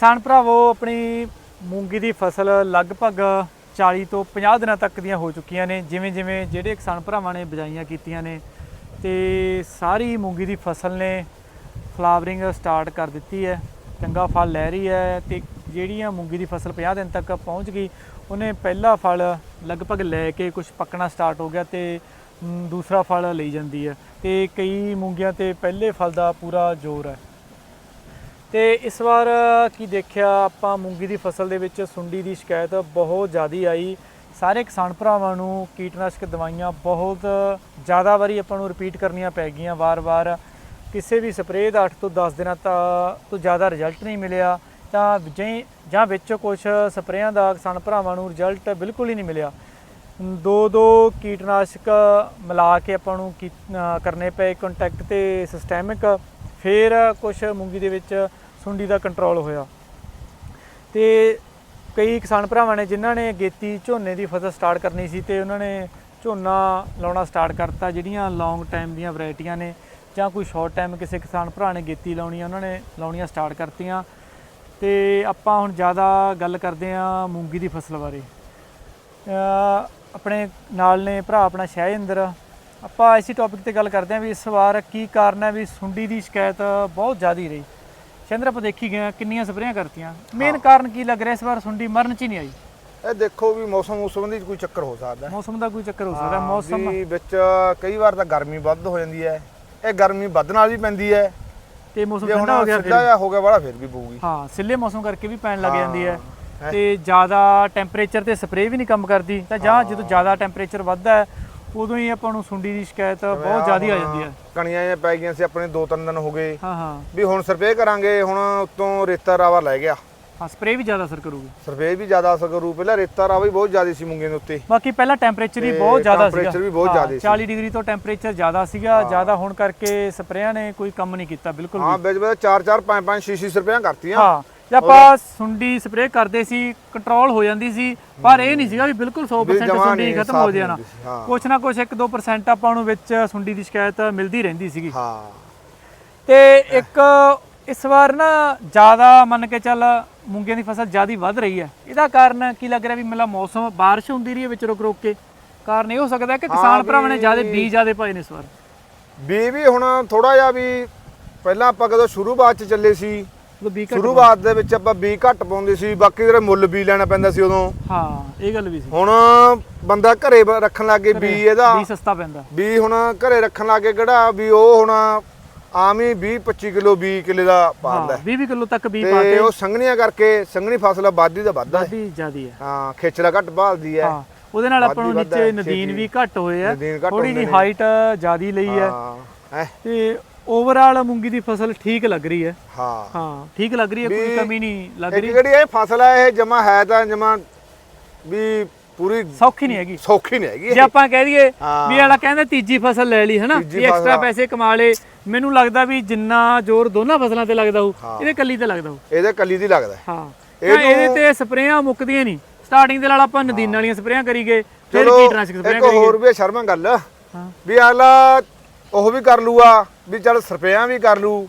ਕਿਸਾਨ ਭਰਾਵੋ, ਆਪਣੀ ਮੂੰਗੀ ਦੀ ਫਸਲ ਲਗਭਗ 40 ਤੋਂ 50 ਦਿਨਾਂ ਤੱਕ ਦੀਆਂ ਹੋ ਚੁੱਕੀਆਂ ਨੇ। ਜਿਵੇਂ ਜਿਵੇਂ ਜਿਹੜੇ ਕਿਸਾਨ ਭਰਾਵਾਂ ਨੇ ਬਿਜਾਈਆਂ ਕੀਤੀਆਂ ਨੇ, ਤੇ ਸਾਰੀ ਮੂੰਗੀ ਦੀ ਫਸਲ ਨੇ ਫਲਾਵਰਿੰਗ ਸਟਾਰਟ ਕਰ ਦਿੱਤੀ ਹੈ। ਚੰਗਾ ਫਲ ਲੈ ਰਹੀ ਹੈ ਤੇ ਜਿਹੜੀਆਂ ਮੂੰਗੀ ਦੀ ਫਸਲ 50 ਦਿਨ ਤੱਕ ਪਹੁੰਚ ਗਈ, ਉਹਨੇ ਪਹਿਲਾ ਫਲ ਲਗਭਗ ਲੈ ਕੇ ਕੁਝ ਪੱਕਣਾ ਸਟਾਰਟ ਹੋ ਗਿਆ ਤੇ ਦੂਸਰਾ ਫਲ ਲਈ ਜਾਂਦੀ ਹੈ। ਤੇ ਕਈ ਮੂੰਗੀਆਂ ਤੇ ਪਹਿਲੇ ਫਲ ਦਾ ਪੂਰਾ ਜ਼ੋਰ ਹੈ। ਤੇ ਇਸ ਵਾਰ ਕੀ ਦੇਖਿਆ ਆਪਾਂ ਮੂੰਗੀ ਦੀ ਫਸਲ ਦੇ ਵਿੱਚ ਸੁੰਡੀ ਦੀ ਸ਼ਿਕਾਇਤ ਬਹੁਤ ਜ਼ਿਆਦੀ ਆਈ। ਸਾਰੇ ਕਿਸਾਨ ਭਰਾਵਾਂ ਨੂੰ ਕੀਟਨਾਸ਼ਕ ਦਵਾਈਆਂ ਬਹੁਤ ਜ਼ਿਆਦਾ ਵਾਰੀ ਆਪਾਂ ਨੂੰ ਰਿਪੀਟ ਕਰਨੀਆਂ ਪੈ ਗਈਆਂ ਵਾਰ-ਵਾਰ। ਕਿਸੇ ਵੀ ਸਪਰੇਅ ਦਾ 8 ਤੋਂ 10 ਦਿਨਾਂ ਤਾਂ ਤੋਂ ਜ਼ਿਆਦਾ ਰਿਜ਼ਲਟ ਨਹੀਂ ਮਿਲਿਆ। ਤਾਂ ਜੇ ਜਾਂ ਵਿੱਚ ਕੁਝ ਸਪਰੇਆਂ ਦਾ ਕਿਸਾਨ ਭਰਾਵਾਂ ਨੂੰ ਰਿਜ਼ਲਟ ਬਿਲਕੁਲ ਹੀ ਨਹੀਂ ਮਿਲਿਆ। ਦੋ ਦੋ ਕੀਟਨਾਸ਼ਕ ਮਿਲਾ ਕੇ ਆਪਾਂ ਨੂੰ ਕੀ- ਕਰਨੇ ਪਏ ਕੰਟੈਕਟ ਤੇ ਸਿਸਟੈਮਿਕ ਫਿਰ ਕੁਝ ਮੂੰਗੀ ਦੇ ਵਿੱਚ ਸੁੰਡੀ ਦਾ ਕੰਟਰੋਲ ਹੋਇਆ। ਤੇ ਕਈ ਕਿਸਾਨ ਭਰਾਵਾਂ ਨੇ ਜਿਨ੍ਹਾਂ ਨੇ ਗੇਤੀ ਝੋਨੇ ਦੀ ਫਸਲ ਸਟਾਰਟ ਕਰਨੀ ਸੀ ਤੇ ਉਹਨਾਂ ਨੇ ਝੋਨਾ ਲਾਉਣਾ ਸਟਾਰਟ ਕਰਤਾ, ਜਿਹੜੀਆਂ ਲੌਂਗ ਟਾਈਮ ਦੀਆਂ ਵੈਰਾਈਟੀਆਂ ਨੇ ਜਾਂ ਕੋਈ ਸ਼ਾਰਟ ਟਾਈਮ ਕਿਸੇ ਕਿਸਾਨ ਭਰਾ ਨੇ ਗੇਤੀ ਲਾਉਣੀ ਉਹਨਾਂ ਨੇ ਲਾਉਣੀਆਂ ਸਟਾਰਟ ਕਰਤੀਆਂ। ਤੇ ਆਪਾਂ ਹੁਣ ਜ਼ਿਆਦਾ ਗੱਲ ਕਰਦੇ ਹਾਂ ਮੂੰਗੀ ਦੀ ਫਸਲ ਬਾਰੇ। ਆਪਣੇ ਨਾਲ ਨੇ ਭਰਾ ਆਪਣਾ ਸ਼ਹਿਜਿੰਦਰ ਆਪਾਂ ਇਸੇ ਟੌਪਿਕ ਤੇ ਗੱਲ ਕਰਦੇ ਹਾਂ ਵੀ ਇਸ ਵਾਰ ਕੀ ਕਾਰਨ ਹੈ ਵੀ ਸੁੰਡੀ ਦੀ ਸ਼ਿਕਾਇਤ ਬਹੁਤ ਜ਼ਿਆਦੀ ਰਹੀ। ਸ਼ਹਿਜਿੰਦਰ ਆਪਾਂ ਦੇਖੀ ਗਏ ਕਿੰਨੀਆਂ ਸਪਰੇਆਂ ਕਰਤੀਆਂ। ਮੇਨ ਕਾਰਨ ਕੀ ਲੱਗ ਰਿਹਾ ਇਸ ਵਾਰ ਸੁੰਡੀ ਮਰਨ ਚ ਹੀ ਨਹੀਂ ਆਈ? ਇਹ ਦੇਖੋ ਵੀ ਮੌਸਮ ਸੰਬੰਧੀ ਕੋਈ ਚੱਕਰ ਹੋ ਸਕਦਾ ਹੈ। ਮੌਸਮ ਦਾ ਕੋਈ ਚੱਕਰ ਹੋ ਸਕਦਾ ਹਾਂ, ਮੌਸਮ ਵੀ ਵਿੱਚ ਕਈ ਵਾਰ ਤਾਂ ਗਰਮੀ ਵੱਧ ਹੋ ਜਾਂਦੀ ਹੈ। ਇਹ ਗਰਮੀ ਵੱਧ ਨਾਲ ਵੀ ਪੈਂਦੀ ਹੈ। ਤੇ ਮੌਸਮ ਠੰਡਾ ਹੋ ਗਿਆ ਫਿਰ ਜਿਹਾ ਹੋ ਗਿਆ ਵਾਲਾ ਫਿਰ ਵੀ ਪਊਗੀ। ਹਾਂ ਸਿੱਲੇ ਮੌਸਮ ਕਰਕੇ ਵੀ ਪੈਣ ਲੱਗ ਜਾਂਦੀ ਹੈ। ਹੈ। ਤੇ ਜ਼ਿਆਦਾ ਟੈਂਪਰੇਚਰ ਤੇ ਸਪਰੇਅ ਵੀ ਨਹੀਂ ਕੰਮ ਕਰਦੀ। ਤਾਂ ਜਾਂ ਜਦੋਂ ਜ਼ਿਆਦਾ ਟੈਂਪਰੇਚਰ ਵੱਧਦਾ ਹੈ ਉਦੋਂ ਹੀ ਆਪਾਂ ਨੂੰ ਸੁੰਡੀ ਦੀ ਸ਼ਿਕਾਇਤ ਬਹੁਤ ਜ਼ਿਆਦਾ ਆ ਜਾਂਦੀ ਹੈ। ਕਣੀਆਂ ਜਿਹੀਆਂ ਪੈ ਗਈਆਂ ਸੀ ਆਪਣੇ ਦੋ ਤਿੰਨ ਦਿਨ ਹੋ ਗਏ। ਹਾਂ ਹਾਂ। ਵੀ ਹੁਣ ਸਰਵੇ ਕਰਾਂਗੇ ਹੁਣ ਉਤੋਂ ਰੇਤਾ ਰਾਵਾ ਲੈ ਗਿਆ। ਹਾਂ ਸਪਰੇਅ ਵੀ ਜ਼ਿਆਦਾ ਅਸਰ ਕਰੂਗੀ। ਸਰਵੇ ਵੀ ਜ਼ਿਆਦਾ ਅਸਰ ਕਰੂ। ਪਹਿਲਾਂ ਰੇਤਾ ਰਾਵਾ ਵੀ ਬਹੁਤ ਜ਼ਿਆਦਾ ਸੀ ਮੁੰਗੇ ਦੇ ਉੱਤੇ। ਬਾਕੀ ਪਹਿਲਾਂ ਟੈਂਪਰੇਚਰ ਤੇ ਬਹੁਤ ਜ਼ਿਆਦਾ ਸੀਗਾ। temperature ਵੀ ਬਹੁਤ ਜ਼ਿਆਦਾ ਸੀ। 40 ਡਿਗਰੀ ਤੋਂ ਟੈਂਪਰੇਚਰ ਜ਼ਿਆਦਾ ਸੀਗਾ। ਜ਼ਿਆਦਾ ਹੋਣ ਕਰਕੇ ਸਪਰੇਆਂ ਨੇ ਕੋਈ ਕੰਮ ਨਹੀਂ ਕੀਤਾ ਬਿਲਕੁਲ ਹਾਂ ਵੀ ਵਿੱਚ ਵਿੱਚ 4 4 5 5 6 6 ਸਰਵੇਆਂ ਕਰਤੀਆਂ। ਹਾਂ। ਜੇ ਆਪਾਂ ਸੁੰਡੀ ਸਪਰੇਅ ਕਰਦੇ ਸੀ ਕੰਟਰੋਲ ਹੋ ਜਾਂਦੀ ਸੀ ਪਰ ਇਹ ਨਹੀਂ ਸੀਗਾ ਵੀ ਬਿਲਕੁਲ 100% ਜਮਾਂ ਸੁੰਡੀ ਖਤਮ ਹੋ ਜਾਣਾ। ਕੁਛ ਨਾ ਕੁਛ 1-2% ਆਪਾਂ ਨੂੰ ਵਿੱਚ ਸੁੰਡੀ ਦੀ ਸ਼ਿਕਾਇਤ ਮਿਲਦੀ ਰਹਿੰਦੀ ਸੀਗੀ। ਹਾਂ। ਤੇ ਇੱਕ ਇਸ ਵਾਰ ਨਾ ਜ਼ਿਆਦਾ ਮੰਨ ਕੇ ਚੱਲ ਮੂੰਗੀਆਂ ਦੀ ਫਸਲ ਜ਼ਿਆਦਾ ਵੱਧ ਰਹੀ ਹੈ। ਇਹਦਾ ਕਾਰਨ ਕੀ ਲੱਗ ਰਿਹਾ ਵੀ ਮਤਲਬ ਮੌਸਮ ਬਾਰਿਸ਼ ਹੁੰਦੀ ਰਹੀ ਹੈ ਵਿੱਚ ਰੁਕ ਰੁਕ ਕੇ? ਕਾਰਨ ਇਹ ਹੋ ਸਕਦਾ ਹੈ ਕਿ ਕਿਸਾਨ ਭਰਾਵਾਂ ਨੇ ਜ਼ਿਆਦਾ ਬੀਜ ਜ਼ਿਆਦਾ ਪਾਏ ਨੇ ਇਸ ਵਾਰ। ਬੀ ਵੀ ਹੁਣ ਥੋੜਾ ਜਿਹਾ ਵੀ ਪਹਿਲਾਂ ਆਪਾਂ ਕਦੋਂ ਸ਼ੁਰੂਆਤ ਚ ਚੱਲੇ ਸੀ ਬੀਜ ਘੱਟ ਸ਼ੁਰੂਆਤ ਦੇ ਵਿੱਚ ਆਪਾਂ ਬੀ ਘੱਟ ਪਾਉਂਦੇ ਸੀ ਬਾਕੀ ਜਿਹੜੇ ਮੁੱਲ ਬੀ ਲੈਣਾ ਪੈਂਦਾ ਸੀ ਉਦੋਂ। ਹਾਂ ਇਹ ਗੱਲ ਵੀ ਸੀ। ਹੁਣ ਬੰਦਾ ਘਰੇ ਬ- ਰੱਖਣ ਲੱਗੇ ਬੀ ਇਹਦਾ। ਬੀਜ ਸਸਤਾ ਪੈਂਦਾ। ਬੀ ਹੁਣ ਘਰੇ ਰੱਖਣ ਲੱਗੇ ਕਿਹੜਾ? ਵੀ ਉਹ ਹੁਣ ਆਮ ਹੀ 20 25 ਕਿਲੋ 20 ਕਿਲੋ ਦਾ ਹਾਂ ਪਾਉਂਦਾ 20 20 ਕਿਲੋ ਤੱਕ ਬੀਜ ਤੇ ਪਾਤੇ ਉਹ ਸੰਘਣੀਆਂ ਕਰਕੇ ਸੰਘਣੀ ਫਸਲ ਵੱਧਦੀ ਦਾ ਵੱਧਦਾ ਹੈ। ਵਾਦੀ ਜ਼ਿਆਦੀ ਹੈ। ਹਾਂ ਖੇਚਲਾ ਘੱਟ ਭਾਲਦੀ ਹੈ। ਹਾਂ ਉਹਦੇ ਨਾਲ ਆਪਾਂ ਨੂੰ ਨੀਚੇ ਹੈ, ਨਦੀਨ। ਵੀ ਘੱਟ ਹੋਏ ਆ। ਥੋੜੀ ਹੁੰਦੇ ਜੀ ਨੇ। ਹਾਈਟ ਜ਼ਿਆਦੀ ਲਈ ਹੈ। ਹਾਂ ਹੈਂ, ਤੇ ਓਵਰਆਲ ਮੂੰਗੀ ਦੀ ਫਸਲ ਠੀਕ ਲੱਗ ਰਹੀ ਹੈ। ਹਾਂ। ਹਾਂ ਠੀਕ ਲੱਗ ਰਹੀ ਹੈ ਕੋਈ ਵੀ ਕਮੀ ਨਹੀਂ ਲੱਗ ਇੱਕ ਰਹੀ। ਜਿਹੜੀ ਇਹ ਫਸਲ ਹੈ ਇਹ ਜਮਾ ਹੈ ਤਾਂ ਜਮਾ ਵੀ ਪੂਰੀ ਸੌਖੀ ਨਹੀਂ ਹੈਗੀ। ਸੌਖੀ ਨਹੀਂ ਹੈਗੀ ਜੇ ਆਪਾਂ ਕਹਿ ਦਈਏ ਹਾਂ। ਵੀ ਵਾਲਾ ਕਹਿੰਦਾ ਤੀਜੀ ਫਸਲ ਲੈ ਲਈ ਹਨਾ? ਵੀ ਐਕਸਟਰਾ। ਪੈਸੇ ਕਮਾ ਲੇ ਮੈਨੂੰ ਲੱਗਦਾ ਵੀ ਜਿੰਨਾ ਜ਼ੋਰ ਦੋਨਾਂ ਫਸਲਾਂ ਤੇ ਲੱਗਦਾ ਹਾਂ। ਇਹਦੇ ਕੱਲੀ ਤੇ ਲੱਗਦਾ ਹੋਊ। ਇਹਦੇ ਕੱਲੀ ਦੀ ਲੱਗਦਾ ਹੈ। ਹਾਂ। ਇਹਦੇ ਤੇ ਸਪਰੇਆਂ ਮੁੱਕਦੀਆਂ ਨਹੀਂ। ਸਟਾਰਟਿੰਗ ਦੇ ਨਾਲ ਆਪਾਂ ਨਦੀਨ ਵਾਲੀਆਂ ਸਪਰੇਆਂ ਕਰੀ ਗਏ ਫਿਰ ਕੀਟਨਾਸ਼ਕ ਸਪਰੇਆਂ ਇੱਕ ਕਰੀ ਹੋਰ ਗਏ ਵੀ ਹੈ ਸ਼ਰਮਾ ਗੱਲ। ਹਾਂ। ਵੀ ਅਗਲਾ ਉਹ ਵੀ ਕਰ ਲੂਆ ਵੀ ਚੱਲ ਸਰਪਿਆਂ ਵੀ ਕਰ ਲੂ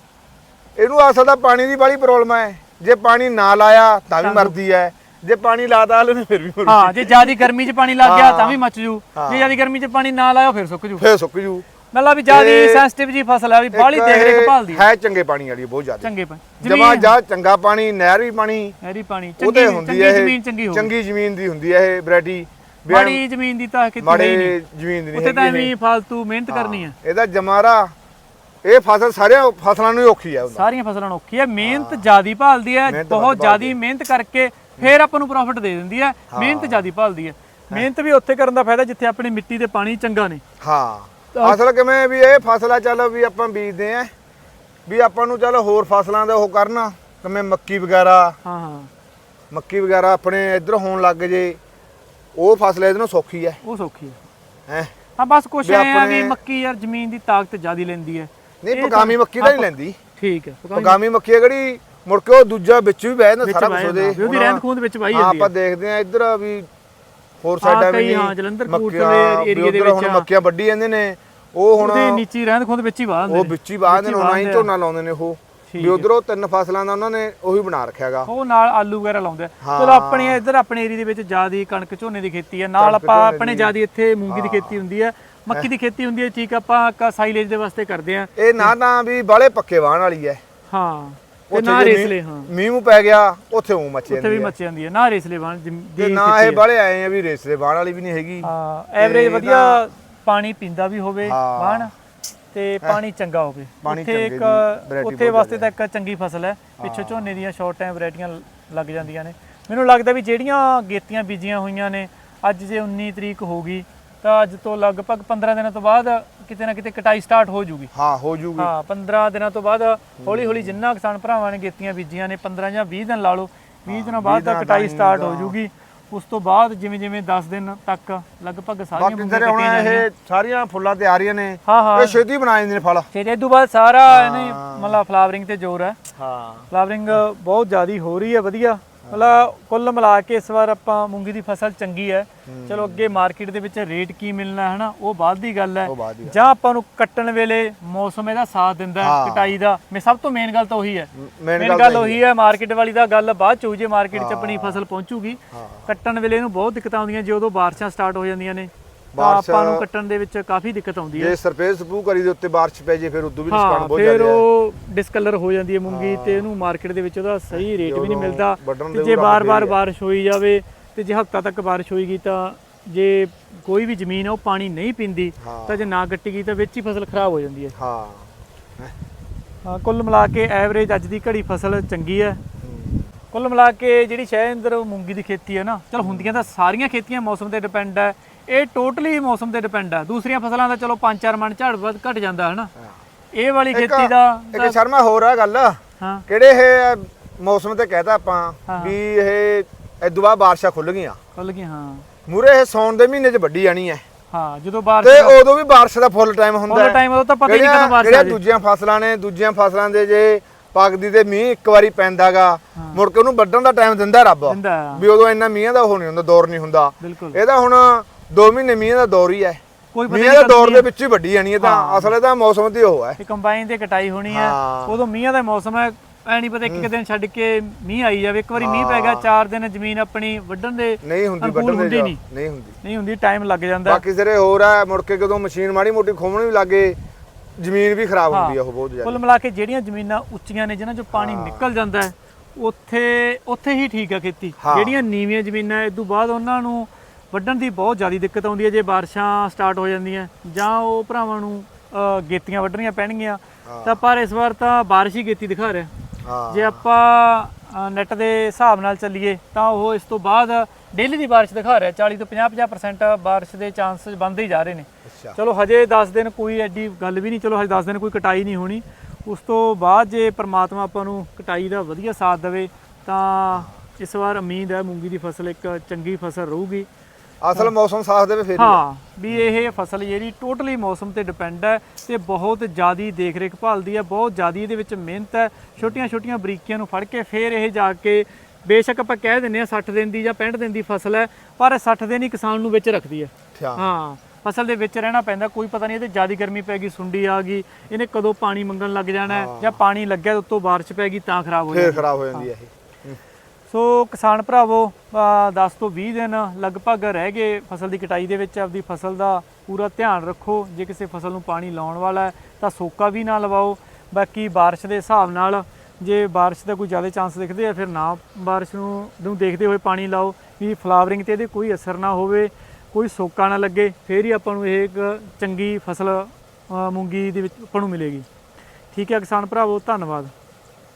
ਇਹਨੂੰ ਅਸਲ ਤਾਂ ਪਾਣੀ ਦੀ ਬੜੀ ਪ੍ਰੋਬਲਮ ਹੈ। ਜੇ ਪਾਣੀ ਨਾ ਲਾਇਆ ਤਾਂ ਵੀ ਮਰਦੀ ਹੈ। ਜੇ ਪਾਣੀ ਲਾਤਾ ਹਲੇ ਨੇ ਫਿਰ ਵੀ ਹਾਂ ਜੇ ਜਿਆਦੀ ਗਰਮੀ 'ਚ ਪਾਣੀ ਲੱਗ ਗਿਆ। ਤਾਂ ਵੀ ਮੱਚ ਜੂ। ਜੇ ਜਿਆਦੀ ਗਰਮੀ 'ਚ ਪਾਣੀ ਨਾ ਲਾਇਆ ਫਿਰ ਸੁੱਕ ਜੂ। ਫੇਰ ਸੁੱਕ ਜੂ। ਮਤਲਬ ਵੀ ਜਿਆਦੀ ਸੈਂਸਿਟਿਵ ਜੀ ਫਸਲ ਹੈ ਵੀ ਬਾਹਲੀ ਦੇਖ ਰੇਖ ਭਾਲਦੀ ਹੈ। ਚੰਗੇ ਪਾਣੀ ਵਾਲੀ ਬਹੁਤ ਜ਼ਿਆਦਾ। ਚੰਗੇ ਪਾਣੀ। ਜਮਾ ਜਾ ਚੰਗਾ ਪਾਣੀ ਨਹਿਰੀ ਪਾਣੀ ਹੈਰੀ ਪਾਣੀ। ਚੰਗੀ ਹੁੰਦੀ ਚੰਗੀ ਹੈ ਜ਼ਮੀਨ ਚੰਗੀ ਹੋ ਚੰਗੀ ਜ਼ਮੀਨ ਦੀ ਹੁੰਦੀ ਹੈ ਇਹ ਵੈਰਾਈਟੀ। ਮਾੜੀ ਜ਼ਮੀਨ ਦੀ ਤਾਂ ਕਿਤੇ ਮਾੜੇ ਨਹੀਂ ਨਹੀਂ। ਜ਼ਮੀਨ ਦੀ ਨਹੀਂ ਉੱਥੇ ਤਾਂ ਐਵੇਂ ਫालतू ਮਿਹਨਤ ਕਰਨੀ ਇਹ। ਇਹਦਾ ਜਮਾਰਾ ਇਹ ਫਸਲ ਸਾਰਿਆਂ ਫਸਲਾਂ ਨੂੰ ਹੀ ਔਖੀ ਉਹਦਾ ਸਾਰੀਆਂ ਫਸਲਾਂ ਨੂੰ ਔਖੀ ਹੈ ਮਿਹਨਤ ਜ਼ਿਆਦੀ ਭਾਲਦੀ ਮਿਹਨਤ ਬਹੁਤ ਜ਼ਿਆਦੀ ਮਿਹਨਤ ਕਰਕੇ ਫਿਰ ਆਪਾਂ ਨੂੰ ਪ੍ਰੋਫਿਟ ਦੇ ਦਿੰਦੀ ਹੈ। ਮਿਹਨਤ ਜ਼ਿਆਦੀ ਭਾਲਦੀ ਹੈ। ਮਿਹਨਤ ਵੀ ਉੱਥੇ ਕਰਨ ਦਾ ਫਾਇਦਾ ਜਿੱਥੇ ਆਪਣੀ ਮਿੱਟੀ ਤੇ ਪਾਣੀ ਚੰਗਾ ਨੇ। ਹਾਂ। ਅਸਲ ਕਿਵੇਂ ਵੀ ਇਹ ਫਸਲਾਂ ਚੱਲ ਵੀ ਆਪਾਂ ਬੀਜਦੇ ਆ ਵੀ ਆਪਾਂ ਨੂੰ ਚੱਲ ਹੋਰ ਫਸਲਾਂ ਦਾ ਉਹ ਕਰਨਾ। ਕਿਵੇਂ ਮੱਕੀ ਵਗੈਰਾ। ਹਾਂ ਹਾਂ। ਮੱਕੀ ਵਗੈਰਾ ਆਪਣੇ ਇੱਧਰ ਹੋਣ ਲੱਗ ਜੇ। ਉਹ ਫਸਲ ਇਹਦੇ ਨੂੰ ਸੌਖੀ ਹੈ। ਉਹ ਸੌਖੀ ਹੈ। ਹੈ। ਹਾਂ ਬਸ ਕੁਛ ਐ ਆ ਵੀ ਮੱਕੀ ਯਾਰ ਜ਼ਮੀਨ ਦੀ ਤਾਕਤ ਜ਼ਿਆਦੀ ਲੈਂਦੀ ਹੈ। ਨਹੀਂ ਇਹ ਤਾਂ- ਮੱਕੀ ਤਾਂ ਨਹੀਂ ਲੈਂਦੀ। ਠੀਕ ਹੈ ਪਕਾਮੀ ਮੱਕੀ ਹੈ ਜਿਹੜੀ ਮੁੜ ਕੇ ਉਹ ਦੂਜਾ ਵਿੱਚ ਵੀ ਬਹਿ ਜਾਂਦਾ ਵਿੱਚ ਸਾਰਾ ਕੁਝ ਉਹਦੇ। ਜਾਂਦਾ, ਵੀ ਉਹਦੀ ਰਹਿੰਦ ਖੂੰਦ ਵਿੱਚ ਵਾਹੀ ਹਾਂ, ਜਾਂਦੀ ਆਪਾਂ ਦੇਖਦੇ ਆ ਇੱਧਰ ਵੀ ਹੋਰ ਹਾਂ, ਸਾਈਡਾਂ ਕਈ ਵੀ ਹਾਂ, ਜਲੰਧਰ, ਮੱਕੀਆਂ, ਕਪੂਰਥਲੇ ਵੀ ਦੇ ਉੱਧਰ ਵਿੱਚ ਹੁਣ ਆ। ਮੱਕੀਆਂ ਵੱਢੀ ਜਾਂਦੇ ਨੇ ਉਹ ਹੁਣ ਉਹਦੇ ਨੀਚੀ ਰਹਿੰਦ ਖੁੰਦ ਵਿੱਚ ਹੀ ਵਾਹ ਉਹ ਵਿੱਚ ਹੀ ਬਾਹਰ ਦੇ ਹੀ ਹੁਣ ਹੀ ਵਾਹੁੰਦੇ ਆ। ਝੋਨਾ ਲਾਉਂਦੇ ਨੇ ਉਹ। ਠੀਕ ਵੀ ਉਧਰੋਂ ਤਿੰਨ ਫਸਲਾਂ ਦਾ ਉਹਨਾਂ ਨੇ ਉਹੀ ਬਣਾ ਰੱਖਿਆਗਾ ਉਹ ਨਾਲ ਆਲੂ ਵਗੈਰਾ ਲਾਉਂਦੇ ਆ। ਹਾਂ। ਚਲੋ ਆਪਣੇ ਇੱਧਰ ਆਪਣੇ ਏਰੀਆ ਦੇ ਵਿੱਚ ਜ਼ਿਆਦੀ ਕਣਕ ਝੋਨੇ ਦੀ ਖੇਤੀ ਹੈ। ਨਾਲ ਆਪਾਂ ਆਪਣੇ ਦੀ। ਜ਼ਿਆਦੀ ਇੱਥੇ ਮੂੰਗੀ ਦੀ ਖੇਤੀ ਹੁੰਦੀ ਹੈ। ਮੱਕੀ ਦੀ ਖੇਤੀ ਹੁੰਦੀ ਹੈ ਠੀਕ ਆਪਾਂ ਸਾਈਲੇਜ ਦੇ ਵਾਸਤੇ ਕਰਦੇ ਆ ਇਹ ਨਾ ਨਾ ਵੀ ਬਾਲੇ ਪੱਕੇ ਵਾਹਣ ਵਾਲੀ ਹੈ। ਹਾਂ ਤੇ ਨਾ ਜੇ ਰੇਸਲੇ ਹਾਂ। ਮੀਂਹ ਮੂੰਹ ਪੈ ਗਿਆ ਉੱਥੇ ਉਹ ਮੱਚੇ ਉੱਥੇ ਵੀ ਜਾਂਦੀ ਹੈ। ਮੱਚ ਜਾਂਦੀ ਹੈ ਨਾ ਰੇਸਲੇ ਬਣ ਤੇ ਨਾ ਇਹ। ਬਾਲੇ ਆਏ ਆ ਵੀ ਰੇਸ ਦੇ ਵਾਹਣ ਵਾਲੀ ਵੀ ਨਹੀਂ ਹੈਗੀ। ਹਾਂ ਐਵਰੇਜ ਤੇ ਵਧੀਆ ਪਾਣੀ ਪੀਂਦਾ ਵੀ ਹੋਵੇ ਹਾਂ। ਬਾਣ ਤੇ ਪਾਣੀ ਚੰਗਾ ਹੋਵੇ। ਪਾਣੀ ਉੱਥੇ ਚੰਗੇ ਇੱਕ ਦੀ variety ਉੱਥੇ ਬਹੁਤ ਵਾਸਤੇ ਤਾਂ ਇੱਕ ਚੰਗੀ ਫਸਲ ਹੈ ਪਿੱਛੋਂ ਝੋਨੇ ਦੀਆਂ ਸ਼ਾਰਟ ਟਾਈਮ ਵੈਰਾਈਟੀਆਂ ਲੱਗ ਜਾਂਦੀਆਂ ਨੇ। ਮੈਨੂੰ ਲੱਗਦਾ ਵੀ ਜਿਹੜੀਆਂ ਗੇਤੀਆਂ ਬੀਜੀਆਂ ਹੋਈਆਂ ਨੇ ਅੱਜ ਜੇ 19 ਤਰੀਕ ਹੋ ਗਈ ਤਾਂ ਅੱਜ ਤੋਂ ਲਗਭਗ 15 ਦਿਨਾਂ ਤੋਂ ਬਾਅਦ ਕਿਤੇ ਨਾ ਕਿਤੇ ਕਟਾਈ ਸਟਾਰਟ ਹੋ ਜੂਗੀ। ਹਾਂ ਹੋ ਜੂਗੀ। ਹਾਂ 15 ਦਿਨਾਂ ਤੋਂ ਬਾਅਦ ਹੌਲੀ ਹੌਲੀ ਜਿੰਨਾ ਕਿਸਾਨ ਭਰਾਵਾਂ ਨੇ ਗੇਤੀਆਂ ਬੀਜੀਆਂ ਨੇ 15 ਜਾਂ 20 ਦਿਨ ਲਾ ਲਓ 20 ਦਿਨਾਂ ਬਾਅਦ ਤਾਂ ਕਟਾਈ ਸਟਾਰਟ ਹੋ। ਜੂਗੀ। ਉਸ ਤੋਂ ਬਾਅਦ ਜਿਵੇਂ ਜਿਵੇਂ 10 ਦਿਨ ਤੱਕ ਲਗਭਗ ਸਾਰੀਆਂ ਬਾਕੀ ਜਿਹੜੇ ਹੁਣ ਇਹ ਸਾਰੀਆਂ ਫੁੱਲਾਂ ਤੇ ਆ ਰਹੀਆਂ ਨੇ ਇਹ ਛੇਤੀ ਬਣਾ ਜਾਂਦੇ ਨੇ ਫਲ। ਫਿਰ ਇਹ ਤੋਂ ਬਾਅਦ ਸਾਰਾ ਇਹਨੇ ਮਤਲਬ ਫਲਾਵਰਿੰਗ ਤੇ ਜ਼ੋਰ ਹੈ। ਹਾਂ। ਫਲਾਵਰਿੰਗ ਬਹੁਤ ਜ਼ਿਆਦੀ ਹੋ ਰਹੀ ਹੈ ਵਧੀਆ। ਮਤਲਬ ਕੁੱਲ ਮਿਲਾ ਕੇ ਇਸ ਵਾਰ ਆਪਾਂ ਮੂੰਗੀ ਦੀ ਫਸਲ ਚੰਗੀ ਹੈ। ਚਲੋ ਅੱਗੇ ਮਾਰਕੀਟ ਦੇ ਵਿੱਚ ਰੇਟ ਕੀ ਮਿਲਣਾ ਹੈ ਹਨਾ ਉਹ ਬਾਅਦ ਦੀ ਗੱਲ ਹੈ। ਜਾਂ ਆਪਾਂ ਨੂੰ ਕੱਟਣ ਵੇਲੇ ਮੌਸਮ ਇਹਦਾ ਸਾਥ ਦਿੰਦਾ ਹੈ ਹਾਂ। ਕਟਾਈ ਦਾ। ਮੈਂ ਸਭ ਤੋਂ ਮੇਨ ਗੱਲ ਤਾਂ ਉਹੀ ਹੈ। ਮੇਨ ਗੱਲ ਉਹੀ ਹੈ। ਮਾਰਕੀਟ ਵਾਲੀ ਦਾ ਗੱਲ ਬਾਅਦ ਚ ਹੋਊ ਜੇ ਮਾਰਕੀਟ 'ਚ ਆਪਣੀ ਫਸਲ ਪਹੁੰਚੂਗੀ। ਹਾਂ। ਕੱਟਣ ਵੇਲੇ ਇਹਨੂੰ ਬਹੁਤ ਦਿੱਕਤਾਂ ਆਉਂਦੀਆਂ ਜੇ ਉਦੋਂ ਬਾਰਿਸ਼ਾਂ ਸਟਾਰਟ ਹੋ ਜਾਂਦੀਆਂ ਨੇ। ਤਾਂ ਬਾਰਿਸ਼- ਆਪਾਂ ਨੂੰ ਕੱਟਣ ਦੇ ਵਿੱਚ ਕਾਫੀ ਦਿੱਕਤ ਆਉਂਦੀ ਹੈ। ਜੇ ਸਰਪੇਸ ਸਪੂ ਕਰੀ ਦੇ ਉੱਤੇ ਬਾਰਿਸ਼ ਪੈ ਜੇ ਫਿਰ ਉਦੋਂ ਵੀ ਨੁਕਸਾਨ ਹਾਂ ਬਹੁਤ ਫਿਰ ਜ਼ਿਆਦਾ ਹੈ। ਉਹ ਡਿਸਕਲਰ ਹੋ ਜਾਂਦੀ ਹੈ ਮੂੰਗੀ ਤੇ ਇਹਨੂੰ ਮਾਰਕੀਟ ਦੇ ਵਿੱਚ ਉਹਦਾ ਸਹੀ ਰੇਟ ਵੀ ਨਹੀਂ ਉਦੋਂ ਮਿਲਦਾ। ਵੱਢਣ ਤੇ ਦੇ ਜੇ ਬਾਰ-ਬਾਰ ਆ। ਬਾਰਿਸ਼ ਹੋਈ ਜਾਵੇ ਤੇ ਜੇ ਹਫ਼ਤਾ ਤੱਕ ਬਾਰਿਸ਼ ਹੋਏਗੀ ਤਾਂ ਜੇ ਕੋਈ ਵੀ ਜ਼ਮੀਨ ਹੈ ਉਹ ਪਾਣੀ ਨਹੀਂ ਪੀਂਦੀ ਹਾਂ। ਤਾਂ ਜੇ ਨਾ ਕੱਟੀ ਗਈ ਤਾਂ ਵਿੱਚ ਹੀ ਫਸਲ ਖਰਾਬ ਹੋ ਜਾਂਦੀ ਹੈ। ਹਾਂ। ਹਾਂ, ਕੁੱਲ ਮਿਲਾ ਕੇ ਐਵਰੇਜ ਅੱਜ ਦੀ ਘੜੀ ਫਸਲ ਚੰਗੀ ਹੈ। ਕੁੱਲ ਮਿਲਾ ਕੇ ਜਿਹੜੀ ਸ਼ਹਿਰ ਅੰਦਰ ਮੂੰਗੀ ਦੀ ਖੇਤੀ ਹੈ ਨਾ ਚਲ ਹੁੰਦੀਆਂ ਤਾਂ ਸਾਰੀਆਂ ਖੇਤੀਆਂ ਮੌਸਮ ਤੇ ਡਿਪੈਂਡ ਹੈ। ਇਹ ਟੋਟਲੀ ਮੌਸਮ ਤੇ ਡਿਪੈਂਡ ਹੈ ਦੂਸਰੀਆਂ ਫਸਲਾਂ ਦਾ ਚਲੋ 5-4 ਮਣ ਝਾੜ ਵੱਧ ਘਟ ਜਾਂਦਾ ਹੈ ਨਾ ਇਹ ਵਾਲੀ ਖੇਤੀ ਦਾ ਇੱਕ ਸ਼ਰਮਾ ਹੋਰ ਆ ਗੱਲ। ਕਿਹੜੇ ਇਹ ਮੌਸਮ ਤੇ ਕਹਿਤਾ ਆਪਾਂ ਵੀ ਇਹ ਇਦੋਂ ਬਾਅਦ ਬਾਰਿਸ਼ਾਂ ਖੁੱਲ ਗਈਆਂ। ਖੁੱਲ ਗਈ ਹਾਂ। ਮੂਰੇ ਇਹ ਸੌਣ ਦੇ ਮਹੀਨੇ 'ਚ ਵੱਡੀ ਜਾਣੀ ਹੈ ਹਾਂ ਜਦੋਂ ਬਾਰਿਸ਼ ਤੇ ਉਦੋਂ ਵੀ ਬਾਰਿਸ਼ ਦਾ ਫੁੱਲ ਟਾਈਮ ਹੁੰਦਾ ਫੁੱਲ ਟਾਈਮ ਉਹ ਤਾਂ ਪਤਾ ਹੀ ਨਹੀਂ ਕਦੋਂ ਬਾਰਿਸ਼ ਆ ਦੂਜੀਆਂ ਫਸਲਾਂ ਨੇ ਦੂਜੀਆਂ ਫਸਲਾਂ ਦੇ ਜੇ ਪੱਕਦੀ ਤੇ ਮੀਂਹ ਇੱਕ ਵਾਰੀ ਪੈਂਦਾਗਾ ਮੁੜ ਕੇ ਉਹਨੂੰ ਵੱਢਣ ਦਾ ਟਾਈਮ ਦਿੰਦਾ ਰੱਬ। ਵੀ ਉਦੋਂ ਇੰਨਾ ਮੀਂਹ ਦਾ ਉਹ ਨਹੀਂ ਹੁੰਦਾ ਦੌਰ ਨਹੀਂ ਹੁੰਦਾ। ਇਹਦਾ ਹੁਣ 2 ਮਹੀਨੇ ਮੀਂਹ ਦਾ ਦੌਰ ਹੀ ਹੈ। ਕੋਈ ਪਤਾ ਮੀਂਹ ਦੇ ਕਦੋਂ ਦੌਰ ਦੇ ਵਿੱਚ ਹੀ ਵੱਡੀ ਜਾਣੀ ਹੈ ਤਾਂ ਅਸਲ ਇਹਦਾ ਮੌਸਮ ਤੇ ਉਹ ਹੈ। ਤੇ ਕੰਬਾਈਨ ਤੇ ਕਟਾਈ ਹੋਣੀ ਹੈ। ਉਦੋਂ ਮੀਂਹਾਂ ਦਾ ਮੌਸਮ ਹੈ ਐ ਨਹੀਂ ਪਤਾ ਇੱਕ ਦਿਨ ਛੱਡ ਕੇ ਮੀਂਹ ਆਈ ਜਾਵੇ ਇੱਕ ਵਾਰੀ ਮੀਂਹ ਪੈ ਗਿਆ ਚਾਰ ਦਿਨ ਜ਼ਮੀਨ ਆਪਣੀ ਵੱਢਣ ਦੇ ਨਹੀਂ ਹੁੰਦੀ ਵੱਢਣ ਦੇ ਨਹੀਂ। ਹੁੰਦੀ। ਨਹੀਂ ਹੁੰਦੀ ਟਾਈਮ ਲੱਗ ਜਾਂਦਾ। ਬਾਕੀ ਸਿਰੇ ਹੋਰ ਹੈ ਮੁੜ ਕੇ ਜਦੋਂ ਮਸ਼ੀਨ ਮਾੜੀ ਮੋਟੀ ਖੋਮਣ ਵੀ ਲੱਗੇ ਜ਼ਮੀਨ ਵੀ ਖਰਾਬ ਹੁੰਦੀ ਹੈ। ਉਹ ਬਹੁਤ ਜ਼ਿਆਦਾ। ਕੁੱਲ ਮਿਲਾ ਕੇ ਜਿਹੜੀਆਂ ਜ਼ਮੀਨਾਂ ਉੱਚੀਆਂ ਨੇ ਜਿਨ੍ਹਾਂ ਚੋਂ ਪਾਣੀ ਨਿਕਲ ਜਾਂਦਾ ਉੱਥੇ ਉੱਥੇ ਹੀ ਠੀਕ ਆ ਖੇਤੀ। ਜਿਹੜੀਆਂ ਨੀਵੀਆਂ ਜ਼ਮੀਨਾਂ ਇਸ ਤੋਂ ਬਾਅਦ ਉਹਨਾਂ ਨੂੰ ਵੱਢਣ ਦੀ ਬਹੁਤ ਜ਼ਿਆਦਾ ਦਿੱਕਤ ਆਉਂਦੀ ਹੈ ਜੇ ਬਾਰਿਸ਼ਾਂ ਸਟਾਰਟ ਹੋ ਜਾਂਦੀਆਂ ਜਾਂ ਉਹ ਭਰਾਵਾਂ ਨੂੰ ਅ, ਗੇਤੀਆਂ ਵੱਢਣੀਆਂ ਪੈਣਗੀਆਂ ਤਾਂ ਪਰ ਇਸ ਵਾਰ ਤਾਂ ਬਾਰਿਸ਼ ਹੀ ਗੇਤੀ ਦਿਖਾ ਰਿਹਾ। ਹਾਂ। ਜੇ ਆਪਾਂ ਨੈਟ ਦੇ ਹਿਸਾਬ ਨਾਲ ਚੱਲੀਏ ਤਾਂ ਉਹ ਇਸ ਤੋਂ ਬਾਅਦ ਡੇਲੀ ਦੀ ਬਾਰਿਸ਼ ਦਿਖਾ ਰਿਹਾ 40 ਤੋਂ 50-50% ਬਾਰਿਸ਼ ਦੇ ਚਾਂਸ ਬਣਦੇ ਹੀ ਜਾ ਰਹੇ ਨੇ। ਅੱਛਾ। ਚਲੋ ਹਜੇ 10 ਦਿਨ ਕੋਈ ਐਡੀ ਗੱਲ ਵੀ ਨਹੀਂ ਚਲੋ ਹਜੇ 10 ਦਿਨ ਕੋਈ ਕਟਾਈ ਨਹੀਂ ਹੋਣੀ। ਉਸ ਤੋਂ ਬਾਅਦ ਜੇ ਪ੍ਰਮਾਤਮਾ ਆਪਾਂ ਨੂੰ ਕਟਾਈ ਦਾ ਵਧੀਆ ਸਾਥ ਦੇਵੇ ਤਾਂ ਇਸ ਵਾਰ ਉਮੀਦ ਹੈ ਮੂੰਗੀ ਦੀ ਫਸਲ ਇੱਕ ਚੰਗੀ ਫਸਲ ਰਹੂਗੀ। ਅਸਲ ਮੌਸਮ ਸਾਥ ਦੇਵੇ ਫੇਰ ਹੀ ਹੈ। ਹਾਂ ਵੀ ਇਹ ਫਸਲ ਜਿਹੜੀ ਟੋਟਲੀ ਮੌਸਮ ਤੇ ਡਿਪੈਂਡ ਹੈ ਤੇ ਬਹੁਤ ਜ਼ਿਆਦੀ ਦੇਖ ਰੇਖ ਭਾਲਦੀ ਹੈ ਬਹੁਤ ਜ਼ਿਆਦੀ ਇਹਦੇ ਵਿੱਚ ਮਿਹਨਤ ਹੈ। ਛੋਟੀਆਂ ਛੋਟੀਆਂ ਬਰੀਕੀਆਂ ਨੂੰ ਫੜ ਕੇ ਫੇਰ ਇਹ ਜਾ ਕੇ ਬੇਸ਼ੱਕ ਆਪਾਂ ਕਹਿ ਦਿੰਨੇ ਆ 60 ਦਿਨ ਦੀ ਜਾਂ 65 ਦਿਨ ਦੀ ਫਸਲ ਹੈ ਪਰ 60 ਦਿਨ ਹੀ ਕਿਸਾਨ ਨੂੰ ਵਿੱਚ ਰੱਖਦੀ ਹੈ। ਹਾਂ ਫਸਲ ਦੇ ਵਿੱਚ ਰਹਿਣਾ ਪੈਂਦਾ ਕੋਈ ਪਤਾ ਨਹੀਂ ਇਹਦੇ ਜ਼ਿਆਦਾ ਗਰਮੀ ਪੈ ਗਈ ਸੁੰਡੀ ਆ ਗਈ ਇਹਨੇ ਕਦੋਂ ਪਾਣੀ ਮੰਗਣ ਲੱਗ ਜਾਣਾ ਹੈ ਜਾਂ ਪਾਣੀ ਲੱਗਿਆ ਤੇ ਉੱਤੋਂ ਬਾਰਿਸ਼ ਪੈ ਗਈ ਤਾਂ ਖਰਾਬ ਹੋ ਫੇਰ ਜਾਣਾ ਖਰਾਬ ਹੋ ਜਾਂਦੀ ਹੈ ਇਹ। ਸੋ ਕਿਸਾਨ ਭਰਾਵੋ ਅ, 10 ਤੋਂ 20 ਦਿਨ ਲਗਭਗ ਰਹਿ ਗਏ ਫਸਲ ਦੀ ਕਟਾਈ ਦੇ ਵਿੱਚ। ਆਪਦੀ ਫਸਲ ਦਾ ਪੂਰਾ ਧਿਆਨ ਰੱਖੋ। ਜੇ ਕਿਸੇ ਫਸਲ ਨੂੰ ਪਾਣੀ ਲਾਉਣ ਵਾਲਾ ਹੈ ਤਾਂ ਸੋਕਾ ਵੀ ਨਾ ਲਵਾਓ। ਬਾਕੀ ਬਾਰਿਸ਼ ਦੇ ਹਿਸਾਬ ਨਾਲ ਜੇ ਬਾਰਿਸ਼ ਦਾ ਕੋਈ ਜ਼ਿਆਦਾ ਚਾਂਸ ਦਿਖਦੇ ਆ ਫਿਰ ਨਾ ਬਾਰਿਸ਼ ਨੂੰ ਨੂੰ ਦੇਖਦੇ ਹੋਏ ਪਾਣੀ ਲਾਓ। ਵੀ ਫਲਾਵਰਿੰਗ ਤੇ ਇਹਦੇ ਕੋਈ ਅਸਰ ਨਾ ਹੋਵੇ ਕੋਈ ਸੋਕਾ ਨਾ ਲੱਗੇ ਫਿਰ ਹੀ ਆਪਾਂ ਨੂੰ ਇਹ ਇੱਕ ਚੰਗੀ ਫਸਲ ਮੂੰਗੀ ਦੇ ਵਿੱਚ ਆਪਾਂ ਨੂੰ ਮਿਲੇਗੀ। ਠੀਕ ਹੈ ਕਿਸਾਨ ਭਰਾਵੋ ਧੰਨਵਾਦ।